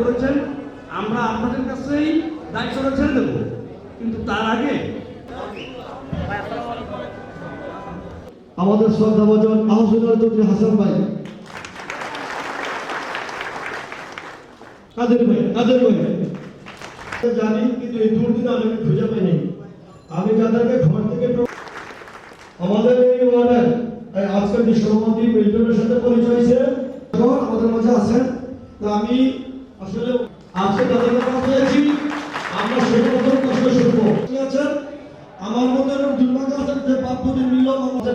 করেছেন, আমরা আপনাদের কাছেই দায়িত্বটা ছেড়ে দেবো। কিন্তু তার আগে আমাদের শ্রদ্ধাভাজন আহসুল্লাহ চৌধুরী হাসান ভাই। কাদের ভাই কাদের ভাই? জানি, কিন্তু এই দুর্দিন আমি খুঁজে পাইনি। আমি যাদেরকে ঘর থেকে আমাদের এই ওয়ার্ডের আজকের যে সভাপতি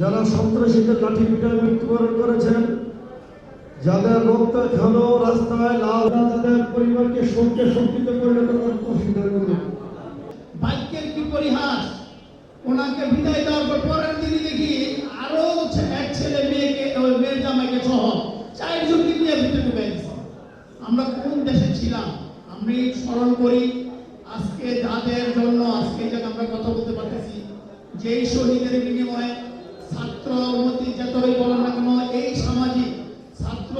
যারা সন্ত্রাসীদের লাঠি পিটায় মৃত্যুবরণ করেছেন, যাদের রক্ত খেলো রাস্তায় লাল তাদের পরিবারকে শোককে শক্তিতে পরিণত করতে অসুবিধা করুন বাক্যের কি পরিহাস? ওনাকে বিদায় দেওয়ার পর পরের দিনই দেখি আরও এক ছেলে মেয়েকে ওই মেয়ের জামাইকে সহ চারজনকে নিয়ে ভিতরে ঢুকে আমরা কোন দেশে ছিলাম? আমি স্মরণ করি, আজকে যাদের জন্য, আজকে যে আমরা কথা বলতে পারতেছি, যেই শহীদের বিনিময়ে যতই বলেন না কেন এই সামাজিক ছাত্র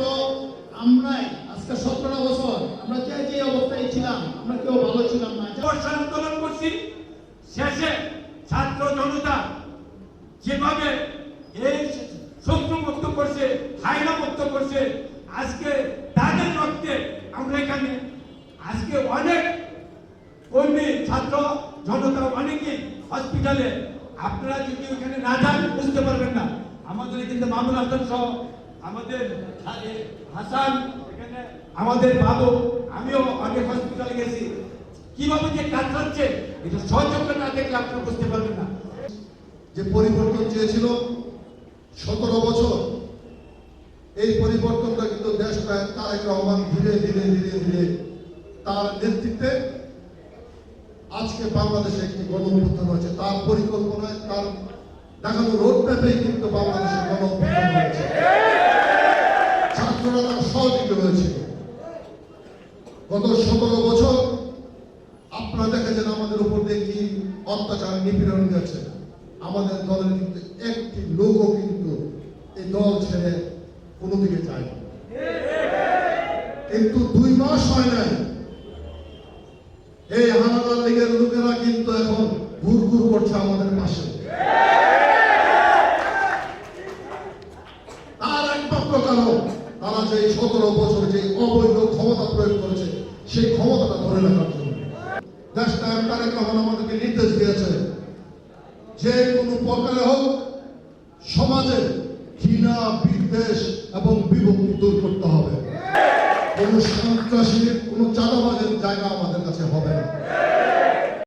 আমরাই, আজকে সতেরো বছর, আমরা যে যে অবস্থায় ছিলাম, আমরা কেউ ভালো ছিলাম না। আন্দোলন করছি, শেষে ছাত্র জনতা যেভাবে এই শত্রু মুক্ত করছে হাইনা মুক্ত করছে, আজকে তাদের রক্তে আমরা এখানে, আজকে অনেক কর্মী, ছাত্র জনতা, অনেকেই হসপিটালে আপনারা যদি ওখানে না যান, বুঝতে পারবেন। না আমাদের কিন্তু মামুন হাসান সহ আমাদের হাসান, এখানে আমাদের বাবু, আমিও অনেক হসপিটালে গেছি। কীভাবে যে কাজ হচ্ছে, এটা সচক্ষে না দেখলে আপনারা বুঝতে পারবেন না। যে পরিবর্তন চেয়েছিল সতেরো বছর, এই পরিবর্তনটা কিন্তু দেশটা তারেক রহমান ধীরে ধীরে ধীরে ধীরে তার নেতৃত্বে আজকে বাংলাদেশে একটি গণঅভ্যুত্থান হয়েছে। তার পরিকল্পনায়, তার দেখানো রোড ম্যাপেই কিন্তু বাংলাদেশের গণঅভ্যুত্থান হয়েছে। ছাত্ররা তার সহযোগী হয়েছে গত সতেরো বছর আপনারা দেখেছেন আমাদের উপর কি অত্যাচার নিপীড়ন গেছে আমাদের দলের কিন্তু একটি লোকও কিন্তু এই দল ছেড়ে কোনো দিকে যায় কিন্তু দুই মাস হয় নাই। এই হানাদার লীগের লোকেরা কিন্তু এখন ঘুর ঘুর করছে আমাদের পাশে তার একমাত্র কারণ তারা যে সতেরো বছর যে অবৈধ ক্ষমতা প্রয়োগ করেছে, সেই ক্ষমতাটা ধরে রাখার জন্য। দেশ তারেক রহমান আমাদেরকে নির্দেশ দিয়েছে। যে কোনো প্রকারে হোক, সমাজে ঘৃণা, বিদ্বেষ এবং বিভক্তি দূর করতে হবে। কোন